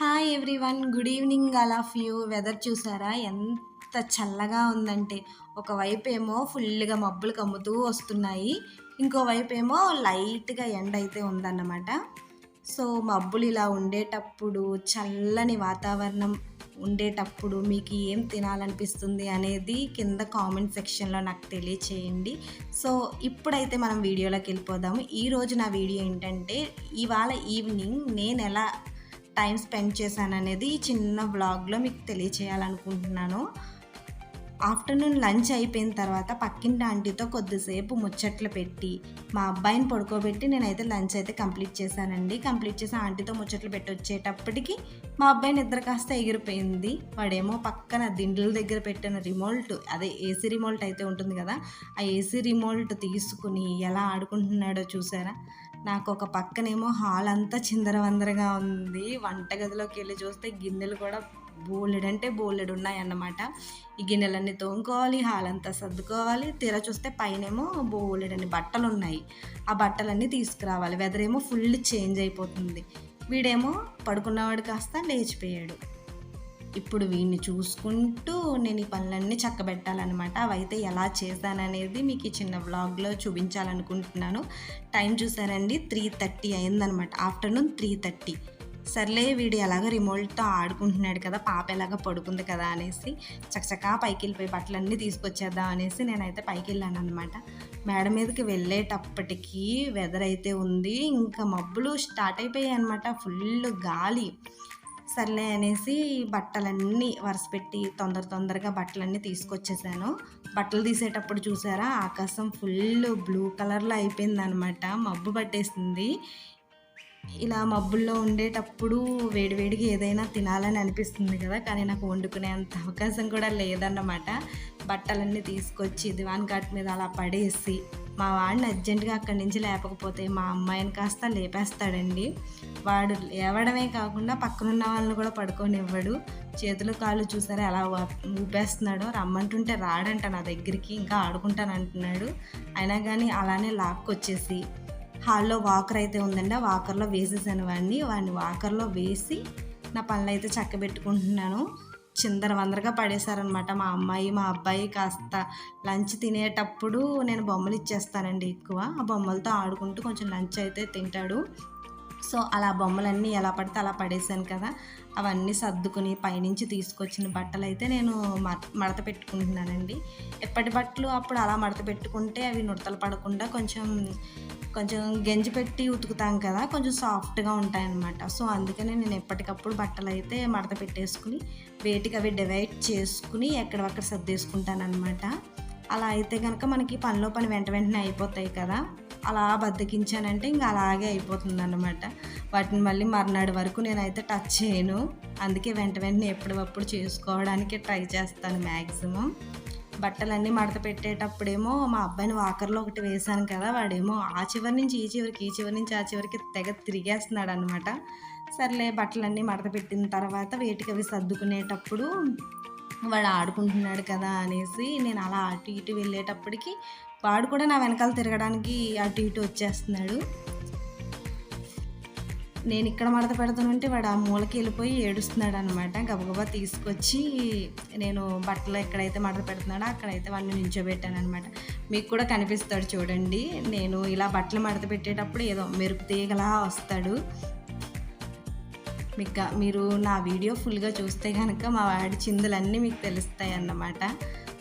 Hi everyone good evening all of you weather చూసారా? ఎంత చల్లగా ఉందంటే ఒకవైపు ఏమో ఫుల్గా మబ్బులు కమ్ముతూ వస్తున్నాయి. ఇంకోవైపు ఏమో లైట్గా ఎండ అయితే ఉందన్నమాట. సో మబ్బులు ఇలా ఉండేటప్పుడు చల్లని వాతావరణం ఉండేటప్పుడు మీకు ఏం తినాలనిపిస్తుంది అనేది కింద కామెంట్ సెక్షన్లో నాకు తెలియచేయండి. సో ఇప్పుడైతే మనం వీడియోలోకి వెళ్ళిపోదాము. ఈరోజు నా వీడియో ఏంటంటే ఇవాళ ఈవినింగ్ నేను ఎలా టైం స్పెండ్ చేశాను అనేది ఈ చిన్న బ్లాగ్లో మీకు తెలియచేయాలనుకుంటున్నాను. ఆఫ్టర్నూన్ లంచ్ అయిపోయిన తర్వాత పక్కింటి ఆంటీతో కొద్దిసేపు ముచ్చట్లు పెట్టి మా అబ్బాయిని పడుకోబెట్టి నేనైతే లంచ్ అయితే కంప్లీట్ చేశానండి. కంప్లీట్ చేసి ఆంటీతో ముచ్చట్లు పెట్టి వచ్చేటప్పటికి మా అబ్బాయి నిద్ర కాస్త ఎగిరిపోయింది. వాడేమో పక్కన దిండ్ల దగ్గర పెట్టిన రిమోల్ట్ అదే ఏసీ రిమోల్ట్ అయితే ఉంటుంది కదా ఆ ఏసీ రిమోల్ట్ తీసుకుని ఎలా ఆడుకుంటున్నాడో చూసారా? నాకు ఒక పక్కనేమో హాల్ అంతా చిందరవందరగా ఉంది. వంటగదిలోకి వెళ్ళి చూస్తే గిన్నెలు కూడా బోలెడంటే బోలెడు ఉన్నాయన్నమాట. ఈ గిన్నెలన్నీ తోముకోవాలి హాల్ అంతా సర్దుకోవాలి. తీర చూస్తే పైనేమో బోలెడని బట్టలు ఉన్నాయి ఆ బట్టలన్నీ తీసుకురావాలి. వెదరేమో ఫుల్ చేంజ్ అయిపోతుంది. వీడేమో పడుకున్నవాడు కాస్త లేచిపోయాడు. ఇప్పుడు వీడిని చూసుకుంటూ నేను ఈ పనులన్నీ చక్కబెట్టాలన్నమాట. అవైతే ఎలా చేశాననేది మీకు ఈ చిన్న వ్లాగ్లో చూపించాలనుకుంటున్నాను. టైం చూసారండి త్రీ థర్టీ అయిందనమాట ఆఫ్టర్నూన్ త్రీ థర్టీ. సర్లే వీడు ఎలాగో రిమోట్తో ఆడుకుంటున్నాడు కదా పాప ఎలాగ పడుకుంది కదా అనేసి చకచకా పైకి వెళ్ళిపోయి బట్టలన్నీ తీసుకొచ్చేద్దాం అనేసి నేనైతే పైకి వెళ్ళాను అనమాట మేడ మీదకి వెళ్ళేటప్పటికీ వెదర్ అయితే ఉంది. ఇంకా మబ్బులు స్టార్ట్ అయిపోయాయి అనమాట ఫుల్ గాలి. సర్లే అనేసి బట్టలన్నీ వరుస పెట్టి తొందర తొందరగా బట్టలన్నీ తీసుకొచ్చేసాను. బట్టలు తీసేటప్పుడు చూసారా? ఆకాశం ఫుల్ బ్లూ కలర్లో అయిపోయింది అనమాట మబ్బు పట్టేసింది. ఇలా మబ్బుల్లో ఉండేటప్పుడు వేడివేడిగా ఏదైనా తినాలని అనిపిస్తుంది కదా కానీ నాకు వండుకునే అంత అవకాశం కూడా లేదన్నమాట. బట్టలన్నీ తీసుకొచ్చి దివాన్ ఘాట్ మీద అలా పడేసి మా వాడిని అర్జెంటుగా అక్కడి నుంచి లేపకపోతే మా అమ్మాయిని కాస్త లేపేస్తాడండి. వాడు లేవడమే కాకుండా పక్కనున్న వాళ్ళని కూడా పడుకోనివ్వడు. చేతులు కాళ్ళు చూసారా ఎలా ఊపేస్తున్నాడో రమ్మంటుంటే రాడంట నా దగ్గరికి ఇంకా ఆడుకుంటాను అంటున్నాడు అయినా కానీ అలానే లాక్కొచ్చేసి హాల్లో వాకర్ అయితే ఉందండి. ఆ వాకర్లో వేసేసాను వాడిని వాడిని వాకర్లో వేసి నా పనులు అయితే చక్కబెట్టుకుంటున్నాను. చిందర వందరగా పడేశారనమాట మా అమ్మాయి మా అబ్బాయి. కాస్త లంచ్ తినేటప్పుడు నేను బొమ్మలు ఇచ్చేస్తానండి ఎక్కువ. ఆ బొమ్మలతో ఆడుకుంటూ కొంచెం లంచ్ అయితే తింటాడు. సో అలా బొమ్మలన్నీ ఎలా పడితే అలా పడేసాను కదా. అవన్నీ సర్దుకుని పైనుంచి తీసుకొచ్చిన బట్టలు అయితే నేను మడత పెట్టుకుంటున్నానండి. ఎప్పటి బట్టలు అప్పుడు అలా మడత పెట్టుకుంటే అవి నుడతలు పడకుండా కొంచెం కొంచెం గెంజి పెట్టి ఉతుకుతాం కదా కొంచెం సాఫ్ట్గా ఉంటాయన్నమాట. సో అందుకనే నేను ఎప్పటికప్పుడు బట్టలు అయితే మడత పెట్టేసుకుని వేటికి అవి డివైడ్ చేసుకుని ఎక్కడక్కడ సర్దేసుకుంటాను అనమాట అలా అయితే కనుక మనకి పనిలో పని వెంట వెంటనే అయిపోతాయి కదా. అలా బద్దకించానంటే ఇంకా అలాగే అయిపోతుంది అనమాట వాటిని మళ్ళీ మర్నాడు వరకు నేనైతే టచ్ చేయను. అందుకే వెంట వెంటనే ఎప్పటికప్పుడు చేసుకోవడానికి ట్రై చేస్తాను మ్యాక్సిమం బట్టలన్నీ మడత పెట్టేటప్పుడేమో మా అబ్బాయిని వాకర్లో ఒకటి వేశాను కదా వాడేమో ఆ చివరి నుంచి ఈ చివరికి ఈ చివరి నుంచి ఆ చివరికి తెగ తిరిగేస్తున్నాడు అనమాట సర్లే బట్టలన్నీ మడత పెట్టిన తర్వాత వేటికి అవి సర్దుకునేటప్పుడు వాడు ఆడుకుంటున్నాడు కదా అనేసి నేను అలా అటు ఇటు వెళ్ళేటప్పటికి వాడు కూడా నా వెనకాల తిరగడానికి అటు ఇటు వచ్చేస్తున్నాడు. నేను ఇక్కడ మడత పెడుతుంటే వాడు ఆ మూలకి వెళ్ళిపోయి ఏడుస్తున్నాడు అనమాట గబగబా తీసుకొచ్చి నేను బట్టలు ఎక్కడైతే మడత పెడుతున్నాడో అక్కడైతే వాడిని నించోబెట్టాను అనమాట మీకు కూడా కనిపిస్తాడు చూడండి. నేను ఇలా బట్టలు మడత పెట్టేటప్పుడు ఏదో మెరుపు తీగలా వస్తాడు. మీకు మీరు నా వీడియో ఫుల్గా చూస్తే కనుక మా వాడి చిందులన్నీ మీకు తెలుస్తాయి అన్నమాట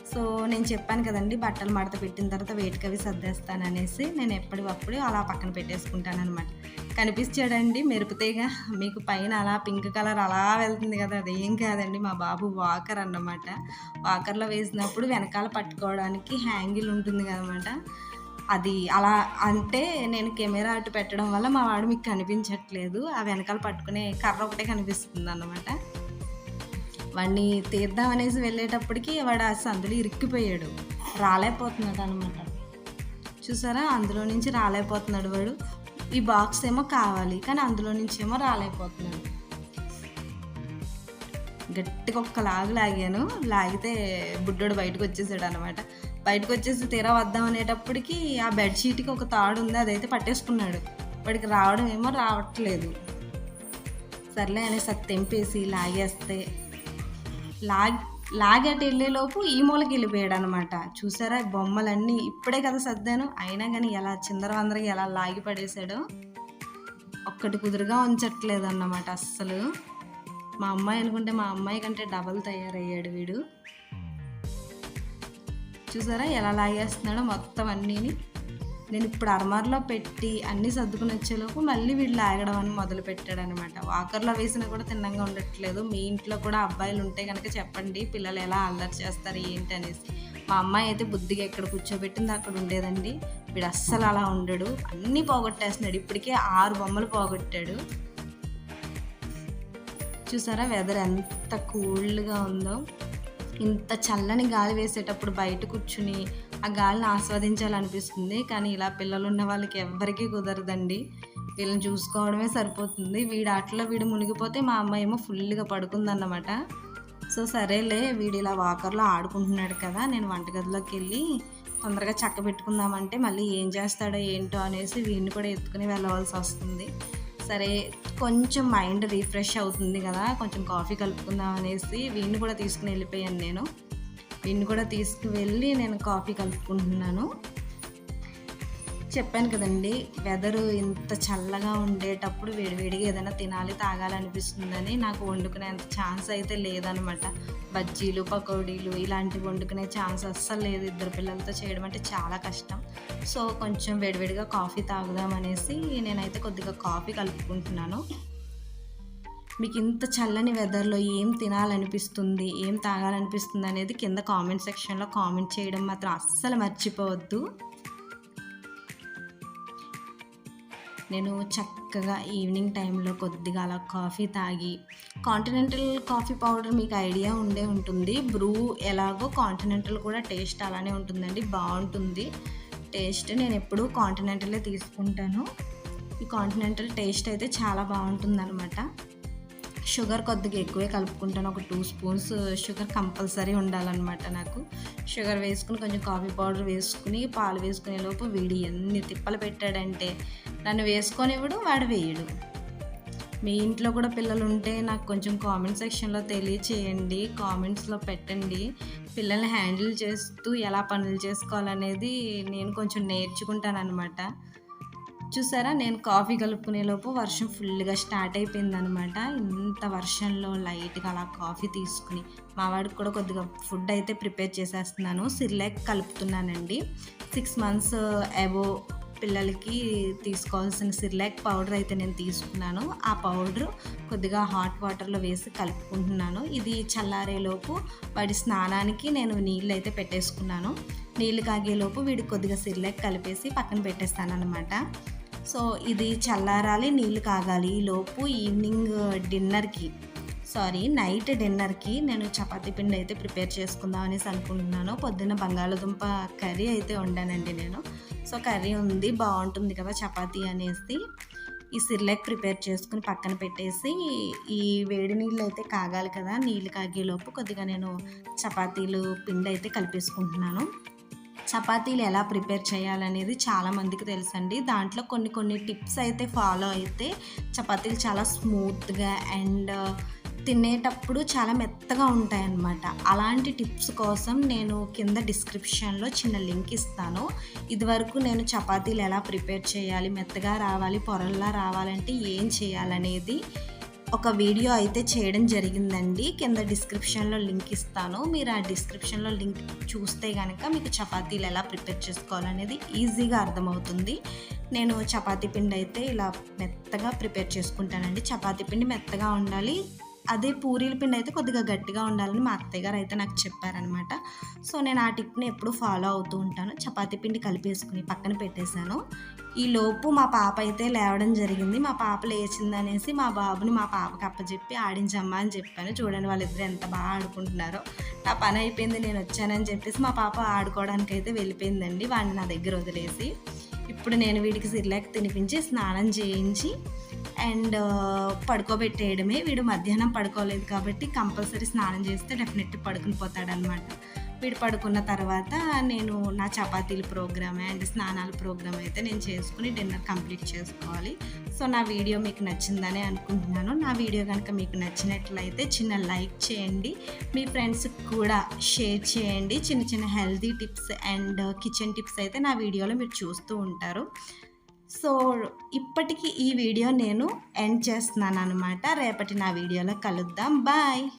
సో నేను చెప్పాను కదండి బట్టలు మడత పెట్టిన తర్వాత వేటికవి సర్దేస్తాను అనేసి నేను ఎప్పటికప్పుడు అలా పక్కన పెట్టేసుకుంటాను అనమాట కనిపించాడండి మెరుపుతేగా మీకు పైన అలా పింక్ కలర్ అలా వెళ్తుంది కదా అదేం కాదండి మా బాబు వాకర్ అన్నమాట. వాకర్లో వేసినప్పుడు వెనకాల పట్టుకోవడానికి హ్యాంగిల్ ఉంటుంది కదనమాట అది అలా అంటే నేను కెమెరా అటు పెట్టడం వల్ల మా వాడు మీకు కనిపించట్లేదు ఆ వెనకాల పట్టుకునే కర్ర ఒకటే కనిపిస్తుంది అన్నమాట వాడిని తీద్దాం అనేసి వెళ్ళేటప్పటికి వాడు ఆ సందులో ఇరిక్కిపోయాడు రాలేకపోతున్నాడు అనమాట చూసారా? అందులో నుంచి రాలేకపోతున్నాడు వాడు. ఈ బాక్స్ ఏమో కావాలి కానీ అందులో నుంచి ఏమో రాలేకపోతున్నాడు. గట్టిగా ఒక్క లాగు లాగాను. లాగితే బుడ్డోడు బయటకు వచ్చేసాడు అనమాట బయటకు వచ్చేసి తీరా వద్దాం అనేటప్పటికి ఆ బెడ్షీట్కి ఒక తాడు ఉంది అదైతే పట్టేసుకున్నాడు. వాడికి రావడం ఏమో రావట్లేదు. సర్లే అనేసి అది తెంపేసి లాగేస్తే లాగ్ లాగేటి వెళ్ళేలోపు ఈ మూలకి వెళ్ళిపోయాడు అనమాట చూసారా బొమ్మలన్నీ? ఇప్పుడే కదా సర్దాను. అయినా కానీ ఎలా చిందరవందరగా ఎలా లాగి పడేశాడో ఒక్కటి కుదురుగా ఉంచట్లేదు అన్నమాట అస్సలు. మా అమ్మాయి అనుకుంటే మా అమ్మాయి కంటే డబల్ తయారయ్యాడు వీడు. చూసారా ఎలా లాగేస్తున్నాడో మొత్తం అన్నీని. నేను ఇప్పుడు అర్మార్లో పెట్టి అన్నీ సర్దుకుని వచ్చేలోపు మళ్ళీ వీళ్ళు ఆగడం అని మొదలు పెట్టాడు అనమాట వాకర్లో వేసినా కూడా తిన్నంగా ఉండట్లేదు. మీ ఇంట్లో కూడా అబ్బాయిలు ఉంటే కనుక చెప్పండి పిల్లలు ఎలా అల్లరి చేస్తారు ఏంటి అనేసి. మా అమ్మాయి అయితే బుద్ధిగా ఎక్కడ కూర్చోబెట్టింది అక్కడ ఉండేదండి. వీడు అస్సలు అలా ఉండడు. అన్నీ పోగొట్టేస్తున్నాడు. ఇప్పటికే ఆరు బొమ్మలు పోగొట్టాడు. చూసారా వెదర్ ఎంత కూల్గా ఉందో. ఇంత చల్లని గాలి వేసేటప్పుడు బయట కూర్చుని ఆ గాలిని ఆస్వాదించాలనిపిస్తుంది. కానీ ఇలా పిల్లలు ఉన్న వాళ్ళకి ఎవ్వరికీ కుదరదండి. వీళ్ళని చూసుకోవడమే సరిపోతుంది. వీడు ఆటలో వీడు మునిగిపోతే మా అమ్మ ఏమో ఫుల్గా పడుకుందన్నమాట. సో సరేలే వీడు ఇలా వాకర్లో ఆడుకుంటున్నాడు కదా నేను వంటగదిలోకి వెళ్ళి తొందరగా చక్క పెట్టుకుందామంటే మళ్ళీ ఏం చేస్తాడో ఏంటో అనేసి వీడిని కూడా ఎత్తుకుని వెళ్ళవలసి వస్తుంది. సరే కొంచెం మైండ్ రీఫ్రెష్ అవుతుంది కదా కొంచెం కాఫీ కలుపుకుందాం అనేసి వీడిని కూడా తీసుకుని వెళ్ళిపోయాను నేను. దీన్ని కూడా తీసుకువెళ్ళి నేను కాఫీ కలుపుకుంటున్నాను. చెప్పాను కదండి వెదరు ఇంత చల్లగా ఉండేటప్పుడు వేడివేడిగా ఏదైనా తినాలి తాగాలనిపిస్తుందని నాకు వండుకునేంత ఛాన్స్ అయితే లేదనమాట. బజ్జీలు పకోడీలు ఇలాంటివి వండుకునే ఛాన్స్ అస్సలు లేదు ఇద్దరు పిల్లలతో చేయడం అంటే చాలా కష్టం. సో కొంచెం వేడివేడిగా కాఫీ తాగుదామనేసి నేనైతే కొద్దిగా కాఫీ కలుపుకుంటున్నాను. మీకు ఇంత చల్లని వెదర్లో ఏం తినాలనిపిస్తుంది ఏం తాగాలనిపిస్తుంది అనేది కింద కామెంట్ సెక్షన్లో కామెంట్ చేయడం మాత్రం అస్సలు మర్చిపోవద్దు. నేను చక్కగా ఈవినింగ్ టైంలో కొద్దిగా అలా కాఫీ తాగి కాంటినెంటల్ కాఫీ పౌడర్ మీకు ఐడియా ఉండే ఉంటుంది. బ్రూ ఎలాగో కాంటినెంటల్ కూడా టేస్ట్ అలానే ఉంటుందండి బాగుంటుంది. టేస్ట్ నేను ఎప్పుడూ కాంటినెంటలే తీసుకుంటాను. ఈ కాంటినెంటల్ టేస్ట్ అయితే చాలా బాగుంటుంది అనమాట షుగర్ కొద్దిగా ఎక్కువే కలుపుకుంటాను. ఒక టూ స్పూన్స్ షుగర్ కంపల్సరీ ఉండాలన్నమాట నాకు. షుగర్ వేసుకుని కొంచెం కాఫీ పౌడర్ వేసుకుని పాలు వేసుకునే లోపు వీడి ఎన్ని తిప్పలు పెట్టాడంటే నన్ను వేసుకొని ఇవ్వడు వాడు వేయడు. మీ ఇంట్లో కూడా పిల్లలు ఉంటే నాకు కొంచెం కామెంట్ సెక్షన్లో తెలియచేయండి. కామెంట్స్లో పెట్టండి. పిల్లల్ని హ్యాండిల్ చేస్తూ ఎలా పనులు చేసుకోవాలనేది నేను కొంచెం నేర్చుకుంటాను అనమాట చూసారా? నేను కాఫీ కలుపుకునే లోపు వర్షం ఫుల్గా స్టార్ట్ అయిపోయింది అనమాట ఇంత వర్షంలో లైట్గా అలా కాఫీ తీసుకుని మా వాడికి కూడా కొద్దిగా ఫుడ్ అయితే ప్రిపేర్ చేసేస్తున్నాను. సిర్లాక్ కలుపుతున్నానండి. సిక్స్ మంత్స్ అబో పిల్లలకి తీసుకోవాల్సిన సిర్లాక్ పౌడర్ అయితే నేను తీసుకున్నాను. ఆ పౌడర్ కొద్దిగా హాట్ వాటర్లో వేసి కలుపుకుంటున్నాను. ఇది చల్లారేలోపు వాడి స్నానానికి నేను నీళ్ళు అయితే పెట్టేసుకున్నాను. నీళ్ళు కాగేలోపు వీడికి కొద్దిగా సిర్లాక్ కలిపేసి పక్కన పెట్టేస్తాను అనమాట సో ఇది చల్లారాలి నీళ్ళు కాగాలి. ఈ లోపు ఈవినింగ్ డిన్నర్కి సారీ నైట్ డిన్నర్కి నేను చపాతీ పిండి అయితే ప్రిపేర్ చేసుకుందాం అనేసి అనుకుంటున్నాను. పొద్దున్న బంగాళదుంప కర్రీ అయితే వండానండి నేను. సో కర్రీ ఉంది బాగుంటుంది కదా చపాతీ అనేసి. ఈ సిర్లెక్ ప్రిపేర్ చేసుకుని పక్కన పెట్టేసి ఈ వేడి నీళ్ళు అయితే కాగాలి కదా నీళ్ళు కాగేలోపు కొద్దిగా నేను చపాతీలు పిండి అయితే కలిపేసుకుంటున్నాను. చపాతీలు ఎలా ప్రిపేర్ చేయాలనేది చాలామందికి తెలుసండి. దాంట్లో కొన్ని కొన్ని టిప్స్ అయితే ఫాలో అయితే చపాతీలు చాలా స్మూత్గా అండ్ తినేటప్పుడు చాలా మెత్తగా ఉంటాయన్నమాట. అలాంటి టిప్స్ కోసం నేను కింద డిస్క్రిప్షన్లో చిన్న లింక్ ఇస్తాను. ఇదివరకు నేను చపాతీలు ఎలా ప్రిపేర్ చేయాలి మెత్తగా రావాలి పొరల్లా రావాలంటే ఏం చేయాలనేది ఒక వీడియో అయితే చేయడం జరిగిందండి. కింద డిస్క్రిప్షన్లో లింక్ ఇస్తాను. మీరు ఆ డిస్క్రిప్షన్లో లింక్ చూస్తే కనుక మీకు చపాతీలు ఎలా ప్రిపేర్ చేసుకోవాలనేది ఈజీగా అర్థమవుతుంది. నేను చపాతీ పిండి అయితే ఇలా మెత్తగా ప్రిపేర్ చేసుకుంటానండి. చపాతీ పిండి మెత్తగా ఉండాలి. అదే పూరీల పిండి అయితే కొద్దిగా గట్టిగా ఉండాలని మా అత్తయ్య గారు అయితే నాకు చెప్పారనమాట సో నేను ఆ టిప్ని ఎప్పుడు ఫాలో అవుతూ ఉంటాను. చపాతీ పిండి కలిపేసుకుని పక్కన పెట్టేశాను. ఈ లోపు మా పాప అయితే లేవడం జరిగింది. మా పాప లేచిందనేసి మా బాబుని మా పాపకి అప్పచెప్పి ఆడించమ్మా అని చెప్పాను. చూడండి వాళ్ళిద్దరు ఎంత బాగా ఆడుకుంటున్నారో. నా పని అయిపోయింది నేను వచ్చానని చెప్పేసి మా పాప ఆడుకోవడానికి అయితే వెళ్ళిపోయిందండి. వాడిని నా దగ్గర వదిలేసి. ఇప్పుడు నేను వీడికి సిర్లాక్ తినిపించి స్నానం చేయించి అండ్ పడుకోబెట్టేయడమే. వీడు మధ్యాహ్నం పడుకోలేదు కాబట్టి కంపల్సరీ స్నానం చేస్తే డెఫినెట్ పడుకుని పోతాడనమాట వీడు పడుకున్న తర్వాత నేను నా చపాతీల ప్రోగ్రామ్ అండ్ స్నానాల ప్రోగ్రామ్ అయితే నేను చేసుకుని డిన్నర్ కంప్లీట్ చేసుకోవాలి. సో నా వీడియో మీకు నచ్చిందని అనుకుంటున్నాను. నా వీడియో కనుక మీకు నచ్చినట్లయితే చిన్న లైక్ చేయండి. మీ ఫ్రెండ్స్కి కూడా షేర్ చేయండి. చిన్న చిన్న healthy tips and kitchen tips అయితే నా వీడియోలో మీరు చూస్తూ ఉంటారు. సో ఇప్పటికి ఈ వీడియో నేను ఎండ్ చేస్తున్నాను అనమాట రేపటి నా వీడియోలో కలుద్దాం. బాయ్!